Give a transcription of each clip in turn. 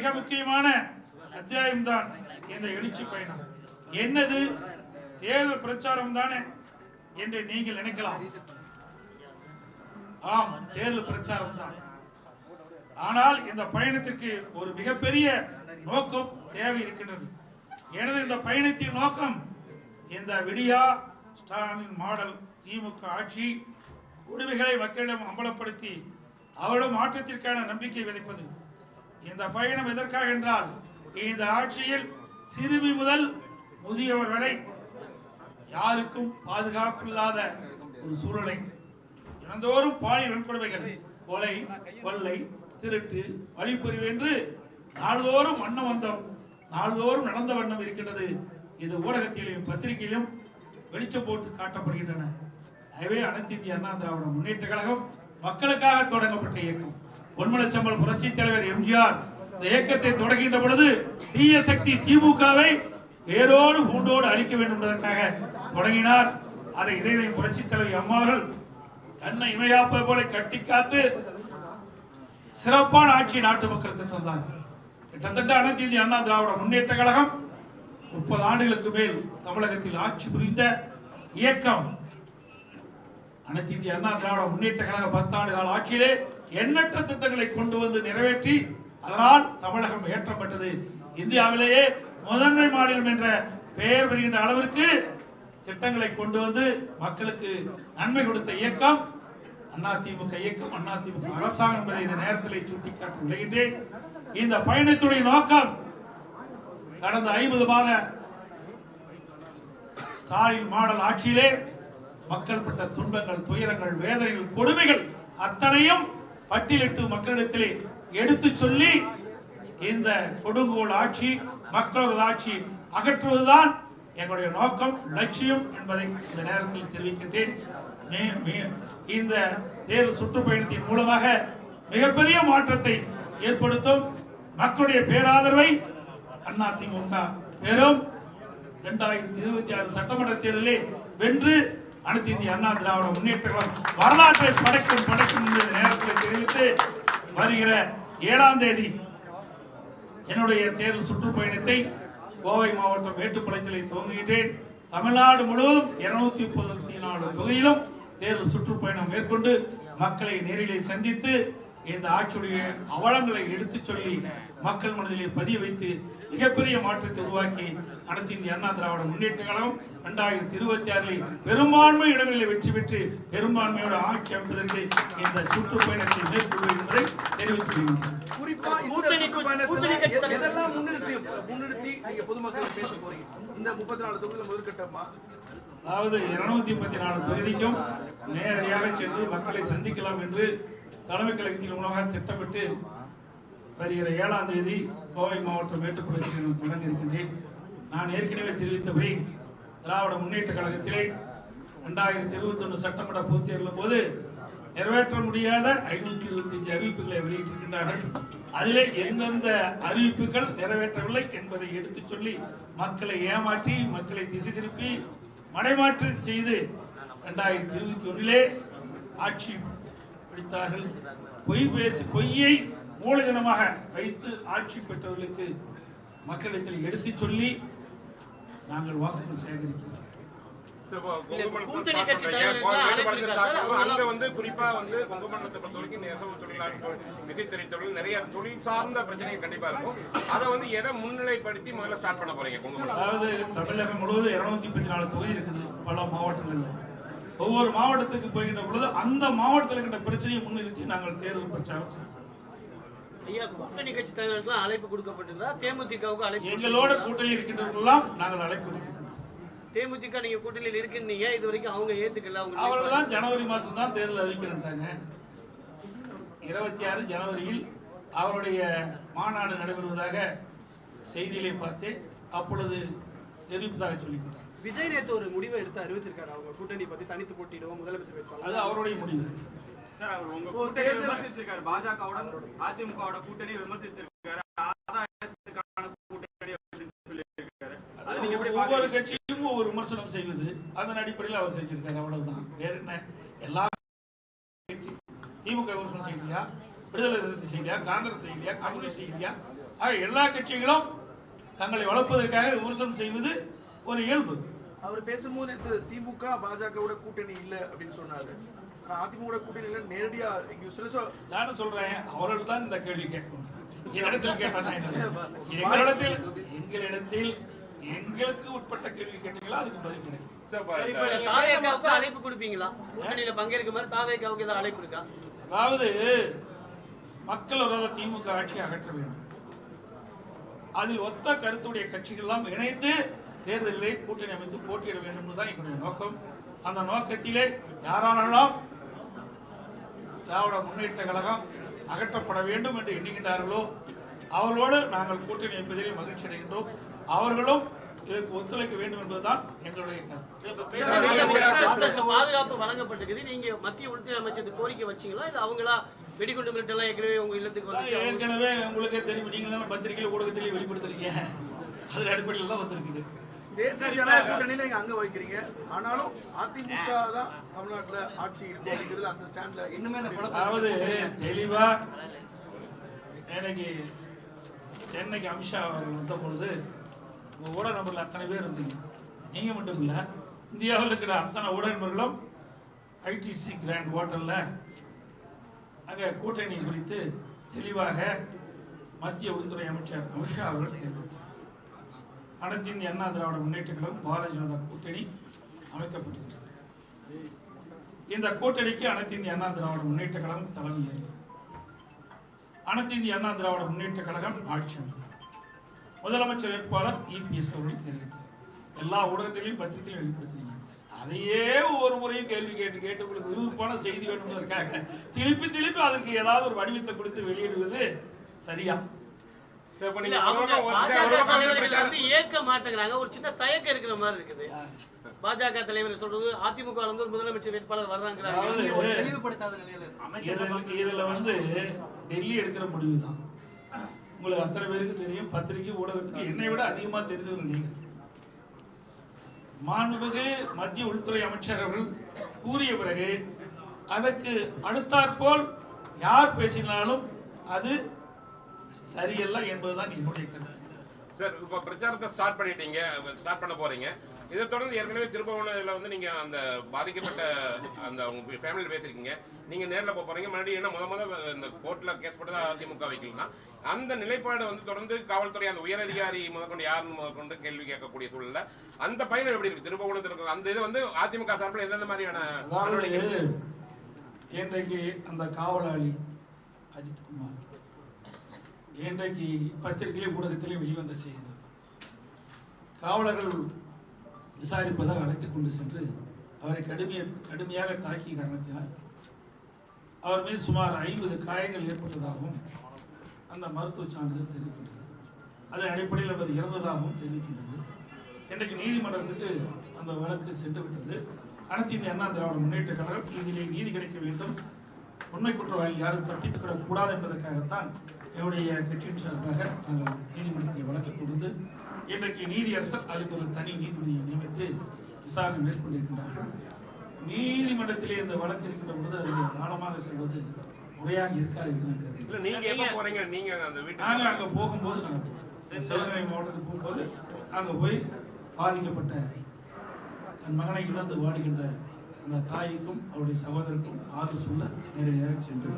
மிக முக்கியமான அத்தியாயம்தான் இந்த எழுச்சி பயணம். என்னது? தேர்தல் பிரச்சாரம் தானே என்று நீங்கள் நினைக்கலாம். ஆம் தேர்தல் பிரச்சாரம் தான். ஆனால் இந்த பயணத்திற்கு ஒரு மிகப்பெரிய நோக்கம் தேவை இருக்கின்றது. எனது இந்த பயணத்தின் நோக்கம் இந்த விடியா ஸ்டாலின் மாடல் திமுக ஆட்சி உரிமைகளை மக்களிடம் அம்பலப்படுத்தி அவரிடம் மாற்றத்திற்கான நம்பிக்கை விதைப்பது. இந்த பயணம் எதற்காக என்றால் இந்த ஆட்சியில் சிறுமி முதல் முதியவர் வரை யாருக்கும் பாதுகாப்பு இல்லாத ஒரு சூழலை தினந்தோறும் பாலியல் வன்கொடுமைகள் கொலை கொள்ளை திருட்டு வழிப்பறிவு என்று நாள்தோறும் வண்ணம் வந்தோம். நாள்தோறும் நடந்த வண்ணம் இருக்கின்றது. இது ஊடகத்திலும் பத்திரிகையிலும் வெளிச்சம் போட்டு காட்டப்படுகின்றன. எனவே அனைத்து இந்திய அண்ணா திராவிட முன்னேற்ற கழகம் மக்களுக்காக தொடங்கப்பட்ட இயக்கம். பொன்மலச்சம்பல் புரட்சி தலைவர் எம்ஜிஆர் இந்த இயக்கத்தை தொடங்குகின்ற பொழுது தீய சக்தி திமுகவை வேரோடு பூண்டோடு அழிக்க வேண்டும் என்பதற்காக தொடங்கினார். அதை இதயம் புரட்சி தலைவர் அம்மாவர்கள் தன்னை இமையாப்பது போல கட்டி காத்து சிறப்பான ஆட்சி நாட்டு மக்களுக்கு தந்தார். கிட்டத்தட்ட அனைத்து இந்திய அண்ணா திராவிட முன்னேற்ற கழகம் முப்பது ஆண்டுகளுக்கு மேல் தமிழகத்தில் ஆட்சி புரிந்த இயக்கம் அனைத்து இந்திய அண்ணா திராவிட முன்னேற்ற கழக பத்தாண்டு கால ஆட்சியிலே எண்ணற்ற திட்டங்களை கொண்டு வந்து நிறைவேற்றி அதனால் தமிழகம் ஏற்றப்பட்டது. இந்தியாவிலேயே முதன்மை மாநிலம் என்ற பெயர் வருகின்ற அளவிற்கு திட்டங்களை கொண்டு வந்து மக்களுக்கு நன்மை கொடுத்த இயக்கம் அதிமுக இயக்கம் அதிமுக அரசாங்கம் என்பதை இந்த நேரத்தில் சுட்டிக்காட்டி விளைகின்றேன். இந்த பயணத்துடைய நோக்கம் கடந்த ஐம்பது மாத ஸ்டாலின் மாடல் ஆட்சியிலே மக்கள் பட்ட துன்பங்கள் துயரங்கள் வேதனைகள் கொடுமைகள் அத்தனையும் பட்டியலிட்டு மக்களிடத்திலே எடுத்துச் சொல்லி இந்த கொடுங்கோல் ஆட்சி மக்களது ஆட்சி அகற்றுவதுதான் எங்களுடைய நோக்கம் லட்சியம் என்பதை இந்த நேரத்தில் தெரிவிக்கின்றேன். மே- மே- இந்த தேர்வு சுற்றுப்பயணத்தின் மூலமாக மிகப்பெரிய மாற்றத்தை ஏற்படுத்தும் மக்களுடைய பேராதரவை அதிமுக பெறும். இரண்டாயிரத்தி இருபத்தி ஆறு சட்டமன்ற தேர்தலில் வென்று அனைத்து இந்திய அண்ணா திராவிட முன்னேற்ற கழகம் வரலாற்றை படைக்கும் படைக்கும் என்ற நேரத்தில் தெரிவித்து வருகிற ஏழாம் தேதி என்னுடைய தேர்தல் சுற்றுப்பயணத்தை கோவை மாவட்டம் மேட்டுப்பாளையத்தில் துவங்குகின்றேன். தமிழ்நாடு முழுவதும் இருநூத்தி முப்பத்தி நாலு தொகுதியிலும் தேர்தல் சுற்றுப்பயணம் மேற்கொண்டு மக்களை நேரிலே சந்தித்து இந்த ஆட்சியுடைய அவலங்களை எடுத்துச் சொல்லி மக்கள் மனதிலே பதிய வைத்து மிகப்பெரிய மாற்றத்தை உருவாக்கி அனைத்து இந்திய அண்ணா திராவிட முன்னேற்ற கழகம் இரண்டாயிரத்தி இருபத்தி ஆறில் பெரும்பான்மை இடங்களில் வெற்றி பெற்று பெரும்பான்மையோட ஆட்சி அமைப்பதற்கு இந்த சுற்றுப்பயணத்தை மேற்கொள்வது என்பதை முதற்கட்டமா அதாவது இருநூத்தி முப்பத்தி நாலு தொகுதிக்கும் நேரடியாக சென்று மக்களை சந்திக்கலாம் என்று தலைமை கழகத்தின் மூலமாக திட்டமிட்டு வருகிற ஏழாம் தேதி கோவை மாவட்டம் மேட்டுப்பாளையத்தில் நான் தொடங்க இருக்கின்றேன். நான் ஏற்கனவே தெரிவித்தபடி திராவிட முன்னேற்ற கழகத்திலே இரண்டாயிரத்தி இருபத்தி ஒன்று சட்டமன்ற பொதுத் தேர்தலும் போது நிறைவேற்ற முடியாத ஐநூத்தி இருபத்தி அஞ்சு அறிவிப்புகளை வெளியிட்டிருக்கின்றார்கள். அதிலே எந்தெந்த அறிவிப்புகள் நிறைவேற்றவில்லை என்பதை எடுத்துச் சொல்லி மக்களை ஏமாற்றி மக்களை திசை திருப்பி மடைமாற்று செய்து இரண்டாயிரத்தி இருபத்தி ஒன்றிலே ஆட்சி பிடித்தார்கள். பொய் பேசி பொய்யை மூலதனமாக வைத்து ஆட்சி பெற்றவர்களுக்கு மக்களிடத்தில் எடுத்துச் சொல்லி நாங்கள் வாக்குகள் சேகரிக்கிறோம். அங்க வந்து குறிப்பா வந்து கொங்குமண்டலத்தை பொறுத்த வரைக்கும் நெசவு தொழிலாளர்கள் விசைத்தறி தொழில் நிறைய தொழில் சார்ந்த பிரச்சனைகள் கண்டிப்பா இருக்கும். அதை வந்து எதை முன்னிலைப்படுத்தி முதல்ல ஸ்டார்ட் பண்ண போறீங்க கொங்குமண்டலம் அதாவது தமிழகம் முழுவதும் இருநூத்தி முப்பத்தி நாலு தொகுதி இருக்குது பல மாவட்டங்கள்ல. ஒவ்வொரு மாவட்டத்துக்கு போகின்ற பொழுது அந்த மாவட்டத்தில் இருக்கின்ற பிரச்சனையை முன்னிறுத்தி நாங்கள் தேர்தல் பிரச்சாரம் செய்வோம் ஐயா கூட்டணி கட்சி தலைவர்களுக்கு அழைப்பு கொடுக்கப்பட்டிருந்தா தேமுதிகவுக்கு அழைப்பு எங்களோட கூட்டணி இருக்கின்றவர்களெல்லாம் நாங்கள் அழைப்பு தேமுதிக நீங்க கூட்டணியில் இருக்குன்னீங்க இது வரைக்கும் அவங்க ஏத்துக்கல அவங்க அவர்கள் தான் ஜனவரி மாசம் தான் தேர்தல் அறிவிக்கிறாங்க. இருபத்தி ஆறு ஜனவரியில் அவருடைய மாநாடு நடைபெறுவதாக செய்தியிலே பார்த்தேன். அப்பொழுது தெரிவிப்பதாக சொல்லிவிட்டார் விஜய் நேத்து ஒரு முடிவை எடுத்து அறிவிச்சிருக்காரு. அவங்க கூட்டணி பத்தி தனித்து போட்டிடுவோம் முதலமைச்சர் அது அவருடைய முடிவு. சார் அவர் உங்க ஒரு கூட்டணி விமர்சிச்சிருக்காரு. பாஜகவோட அதிமுகவோட கூட்டணி விமர்சிச்சிருக்காரு. ஆதாயத்துக்கான கூட்டணி அப்படின்னு சொல்லியிருக்காரு. அதை நீங்க எப்படி ஒவ்வொரு கட்சியும் ஒவ்வொரு விமர்சனம் செய்வது அதன் அடிப்படையில் அவர் செஞ்சிருக்காரு அவ்வளவுதான். வேற என்ன? எல்லா கட்சி திமுக விமர்சனம் செய்யலையா விடுதலை சிறுத்தை செய்யலையா காங்கிரஸ் செய்யலையா கம்யூனிஸ்ட் செய்யலையா ஆக எல்லா கட்சிகளும் தங்களை வளர்ப்பதற்காக விமர்சனம் செய்வது ஒரு இயல்பு. அவர் பேசும்போது திமுக பாஜகவோட கூட்டணி இல்ல அப்படின்னு சொன்னாரு. அதிமுக கூட்டணி இல்ல நேரடியா நானும் சொல்றேன். அவர்கள் தான் இந்த கேள்வி கேட்கணும். என்னிடத்தில் எங்களிடத்தில் எங்களிடத்தில் எங்களுக்கு உட்பட்ட கேள்வி கேட்டீங்களா? அதுக்கு பதில் கிடைக்கும் அழைப்பு கொடுப்பீங்களா? கூட்டணியில பங்கேற்க மாதிரி தாவேக்காவுக்கு ஏதாவது அழைப்பு இருக்கா? அதாவது மக்கள் விரோத திமுக ஆட்சியை அகற்ற வேண்டும். அதில் ஒத்த கருத்துடைய கட்சிகள் எல்லாம் இணைந்து தேர்தலிலே கூட்டணி அமைத்து போட்டியிட வேண்டும் என்பதுதான் எங்களுடைய நோக்கம். அந்த நோக்கத்திலே யாரானெல்லாம் திராவிட முன்னேற்ற கழகம் அகற்றப்பட வேண்டும் என்று எண்ணுகின்றார்களோ அவர்களோடு நாங்கள் கூட்டணி அமைப்பதிலே மகிழ்ச்சி அடைகின்றோம். அவர்களும் இதற்கு ஒத்துழைக்க வேண்டும் என்பதுதான் எங்களுடைய கருத்து. பாதுகாப்பு வழங்கப்பட்டிருக்குது. நீங்க மத்திய உள்துறை அமைச்சருக்கு கோரிக்கை வச்சீங்களா? இல்ல அவங்களா வெடிகுண்டு மிரட்டல் எல்லாம் ஏற்கனவே உங்க இல்லத்துக்கு அவங்க- ஏற்கனவே உங்களுக்கே தெரியும். நீங்க பத்திரிகையில் ஊடகத்திலே வெளிப்படுத்துறீங்க அதன் அடிப்படையில் தான் வந்திருக்குது. தேசிய ஜனநாயக கூட்டணியில நீங்க அங்க வைக்கிறீங்க. ஆனாலும் அதிமுக தான் தமிழ்நாட்டுல ஆட்சி இருக்கும் அப்படிங்கிறது அந்த ஸ்டாண்ட்ல இன்னுமே அதாவது தெளிவா இன்னைக்கு சென்னைக்கு அமித்ஷா அவர்கள் வந்த பொழுது உங்க ஊடக நபர்ல அத்தனை பேர் இருந்தீங்க. நீங்க மட்டும் இல்ல இந்தியாவில் இருக்கிற அத்தனை ஊடக நபர்களும் ஐடிசி கிராண்ட் ஹோட்டல்ல அங்க கூட்டணி குறித்து தெளிவாக மத்திய உள்துறை அமைச்சர் அமித்ஷா அவர்கள் கேள்வி அனைத்து இந்திய அண்ணா திராவிட முன்னேற்றங்களும் கழகம் பாரதிய ஜனதா கூட்டணி அமைக்கப்பட்டிருக்கிறது. இந்த கூட்டணிக்கு அனைத்து இந்திய அண்ணா திராவிட முன்னேற்ற கழகம் தலைமை அனைத்து இந்திய அண்ணா திராவிட முன்னேற்ற கழகம் ஆட்சி முதலமைச்சர் வேட்பாளர் இபிஎஸ் அவர்கள் தெரிவித்தார். எல்லா ஊடகத்திலையும் பத்திரிகையிலும் வெளிப்படுத்தினீங்க அதையே ஒரு முறையும் கேள்வி கேட்டு கேட்டு உங்களுக்கு விறுவிறுப்பான செய்தி வேண்டும்னு திருப்பி திருப்பி அதற்கு ஏதாவது ஒரு வடிவத்தை கொடுத்து வெளியிடுவது சரியா? ஏற்க மாட்டேங்கிறாங்க ஒரு சின்ன தயக்கம் இருக்கிற மாதிரி இருக்குது. பாஜக தலைவர் சொல்றது அதிமுக இருந்து ஒரு முதலமைச்சர் வேட்பாளர் இருக்கு. இதுல- வந்து டெல்லி எடுக்கிற முடிவு தான் உங்களுக்கு அத்தனை பேருக்கு தெரியும் பத்திரிகை ஊடகத்துக்கு என்னை விட அதிகமா தெரிஞ்சவங்க நீங்க. மாண்புமிகு மத்திய உள்துறை அமைச்சர் அவர்கள் கூறிய பிறகு அதற்கு அடுத்தாற்போல் யார் பேசினாலும் அது சரியல்ல என்பதுதான் என்னுடைய கருத்து. சார் இப்ப பிரச்சாரத்தை ஸ்டார்ட் பண்ணிட்டீங்க ஸ்டார்ட் பண்ண போறீங்க. இதை தொடர்ந்து ஏற்கனவே திருப்பவனத்துல வந்து நீங்க அந்த பாதிக்கப்பட்ட அந்த உங்க ஃபேமிலியில் பேசிருக்கீங்க. நீங்க நேர்ல போக போறீங்க. மறுபடியும் என்ன முத முத இந்த கோர்ட்ல கேஸ் போட்டு அதிமுக வைக்கலன்னா அந்த நிலைப்பாடு வந்து தொடர்ந்து காவல்துறை அந்த உயரதிகாரி முதற்கொண்டு யாருன்னு முதற்கொண்டு கேள்வி கேட்கக்கூடிய சூழல்ல அந்த பயணம் எப்படி இருக்கு? திருப்பவனத்தில் இருக்கிற அந்த இது வந்து அதிமுக சார்பில் எந்தெந்த மாதிரியான இன்றைக்கு அந்த காவலாளி அஜித்குமார் இன்றைக்கு பத்திரிகையிலே ஊடகத்திலே வெளிவந்த செய்தி காவலர்கள் விசாரிப்பதாக அழைத்துக் கொண்டு சென்று அவரை கடுமைய கடுமையாக தாக்கிய காரணத்தினால் அவர் மீது சுமார் ஐம்பது காயங்கள் ஏற்பட்டதாகவும் அந்த மருத்துவ சான்றிதழ் தெரிவிக்கின்றது. அதன் அடிப்படையில் அவர் இறந்ததாகவும் தெரிவிக்கின்றது. இன்றைக்கு நீதிமன்றத்துக்கு அந்த வழக்கு சென்று விட்டது அனைத்து இந்திய அண்ணா திராவிட முன்னேற்ற கழகம் இதிலே நீதி கிடைக்க வேண்டும். உண்மை குற்றவாளி யாரும் தப்பித்துவிடக் கூடாது என்பதற்காகத்தான் என்னுடைய கட்சியின் சார்பாக நாங்கள் நீதிமன்றத்தில் வழக்கு கொடுத்து இன்றைக்கு நீதியரசர் அதுக்கு ஒரு தனி நீதிபதியை நியமித்து விசாரணை மேற்கொண்டிருக்கின்றார்கள் நீதிமன்றத்திலே இந்த வழக்கு இருக்கின்ற பொழுது அதில் ஆழமாக செல்வது முறையாக இருக்காது என்று நான் கருதுகிறேன். இல்ல நீங்க எப்ப போறீங்க? நீங்க அந்த நாங்க வீட்டுக்கு அங்க போகும்போது நாங்க சிவகங்கை மாவட்டத்துக்கு போகும்போது அங்க போய் பாதிக்கப்பட்ட என் மகனை இழந்து வாடுகின்ற அந்த தாய்க்கும் அவருடைய சகோதரருக்கும் ஆறு சொல்ல நேரடியாக சென்று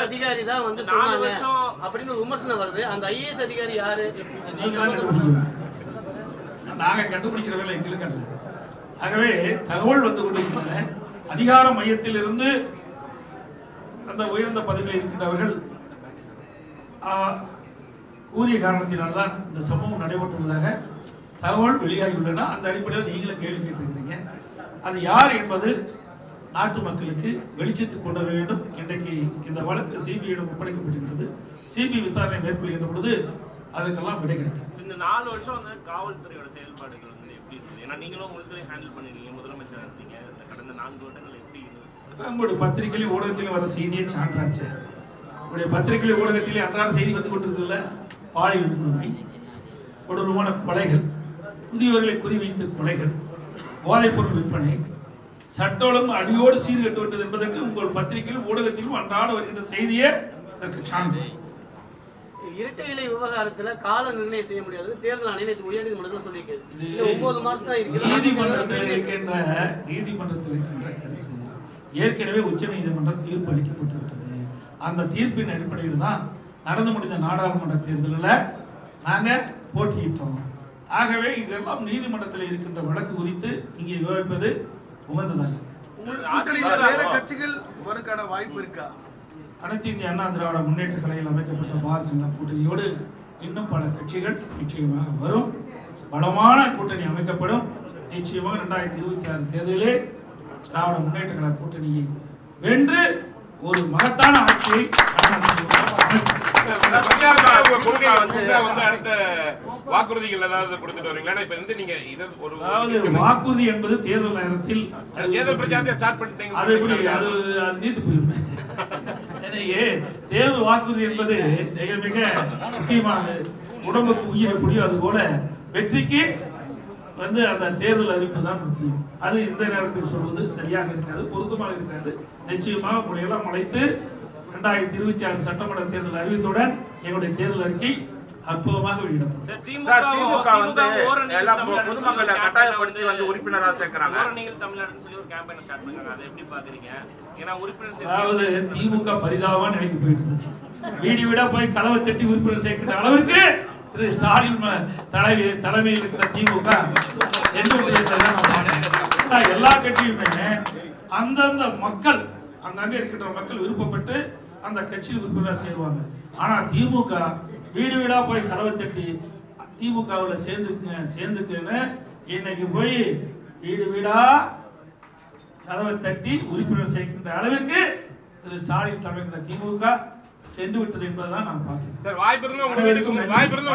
அதிகாரி தான் வந்து சொன்னாங்க. அப்படின்னு ஒரு விமர்சனம் வருது. அந்த ஐஏஎஸ் அதிகாரி யாரு? நீங்க கண்டுபிடிக்கிற வேலை எங்களுக்கு அல்ல. ஆகவே தகவல் வந்து கொண்டிருக்கின்றன. அதிகார மையத்தில் இருந்து அந்த உயர்ந்த பதவியில் இருக்கின்றவர்கள் ஆ, கூறிய காரணத்தினால்தான் இந்த சம்பவம் நடைபெற்றுள்ளதாக தகவல் வெளியாகியுள்ளன அந்த அடிப்படையில் நீங்களும் கேள்வி கேட்டிருக்கிறீங்க. அது யார் என்பது நாட்டு மக்களுக்கு வெளிச்சத்துக்கு கொண்டு வர வேண்டும். இன்றைக்கு இந்த வழக்கு சிபிஐயிடம் ஒப்படைக்கப்பட்டிருக்கிறது. சிபிஐ விசாரணை மேற்கொள்கின்ற பொழுது அதற்கெல்லாம் விடை கிடைக்கும். இந்த நாலு வருஷம் வந்து காவல்துறையோட செயல்பாடுகள் வந்து எப்படி இருந்தது? ஏன்னா நீங்களும் உள்துறை ஹேண்டில் பண்ணிருக்கீங்க. முதலமைச்சர் இருந்தீங்க. இந்த கடந்த நான்கு வருடங்கள் எப்படி உங்களுடைய பத்திரிகையிலும் ஊடகத்திலும் வர செய்தியே சான்றாச்சு. உங்களுடைய பத்திரிகையில ஊடகத்திலே அன்றாட செய்தி வந்து கொண்டிருக்குல்ல பாலியல் கொடுமை கொடூரமான கொலைகள். முதியோர்களை குறிவைத்து கொலைகள் போதைப் பொருள் விற்பனை சட்ட ஒழுங்கு அடியோடு சீர்கட்டு விட்டது என்பதற்கு உங்கள் பத்திரிகையிலும் ஊடகத்திலும் அன்றாட வருகின்ற செய்தியே அதற்கு சான்று. இரட்டை இலை விவகாரத்துல கால நிர்ணயம் செய்ய முடியாது தேர்தல் ஆணையம் சொல்லியிருக்குது இது இன்னும் ஒன்பது மாசம் தான் இருக்குது நீதிமன்றத்தில் இருக்கின்ற நீதிமன்றத்தில் இருக்கின்ற கருத்து ஏற்கனவே உச்ச நீதிமன்றம் தீர்ப்பு அளிக்கப்பட்டிருக்கிறது. அந்த தீர்ப்பின் அடிப்படையில் தான் நடந்து முடிந்த நாடாளுமன்ற தேர்தலில் நாங்க போட்டியிட்டோம். ஆகவே இதெல்லாம் நீதிமன்றத்தில் இருக்கின்ற வழக்கு குறித்து இங்கே விவாதிப்பது உகந்ததல்ல. வேற கட்சிகள் வருக்கான வாய்ப்பு இருக்கா? அனைத்து இந்திய அண்ணா திராவிட முன்னேற்ற கலையில் அமைக்கப்பட்ட பாரதிய ஜனதா கூட்டணியோடு இன்னும் பல கட்சிகள் நிச்சயமாக வரும். பலமான கூட்டணி அமைக்கப்படும். நிச்சயமாக இரண்டாயிரத்தி இருபத்தி ஆறு தேர்தலிலே திராவிட முன்னேற்ற கழக கூட்டணியை வென்று ஒரு மகத்தான ஆட்சியை கொள்கை வந்து அடுத்த வாக்குறுதிகள் ஏதாவது கொடுத்துட்டு வரீங்களா? இப்ப வந்து நீங்க இது ஒரு வாக்குறுதி என்பது தேர்தல் நேரத்தில் தேர்தல் பிரச்சாரத்தை ஸ்டார்ட் பண்ணிட்டீங்க. அது எப்படி? அது அது நீத்து போயிருமே எனவே தேர்தல் வாக்குறுதி என்பது மிக மிக முக்கியமானது. உடம்புக்கு உயிர் எப்படியோ அது போல வெற்றிக்கு வந்து அந்த தேர்தல் அறிவிப்பு தான் முக்கியம். அது இந்த நேரத்தில் சொல்வது சரியாக இருக்காது பொருத்தமாக இருக்காது. நிச்சயமாக உங்களையெல்லாம் அழைத்து இரண்டாயிரத்தி இருபத்தி ஆறு சட்டமன்ற தேர்தல் அறிவித்துடன் எங்களுடைய தேர்தல் அறிக்கை அற்புதமாக பொதுமக்களை கட்டாயப்படுத்தி வந்து உறுப்பினரா சேர்க்கறாங்க. ஓரணியில் தமிழ்நாடுன்னு சொல்லி ஒரு கேம்பெயின் ஸ்டார்ட் பண்ணாங்க. அதை எப்படி பாக்குறீங்க? ஏன்னா உறுப்பினர் சேர்க்கை- அதாவது திமுக பரிதாபமா நினைக்க போயிடுது. வீடு வீடா போய் கதவை தட்டி உறுப்பினர் சேர்க்கிற அளவிற்கு திரு ஸ்டாலின் தலைவி தலைமையில் இருக்கிற திமுக எல்லா கட்சியுமே அந்தந்த மக்கள் அங்கங்க இருக்கின்ற மக்கள் விருப்பப்பட்டு அந்த கட்சியில் உறுப்பினர் சேருவாங்க. ஆனா திமுக வீடு வீடா போய் கதவை தட்டி திமுகவுல சேர்ந்துக்குங்க சேர்ந்துக்குன்னு இன்னைக்கு போய் வீடு வீடா கதவை தட்டி உறுப்பினர் சேர்க்கின்ற அளவிற்கு திரு ஸ்டாலின் தலைமையிலான திமுக சென்று விட்டது என்பதுதான் நான் பார்க்கிறேன். வாய்ப்பு இருந்தா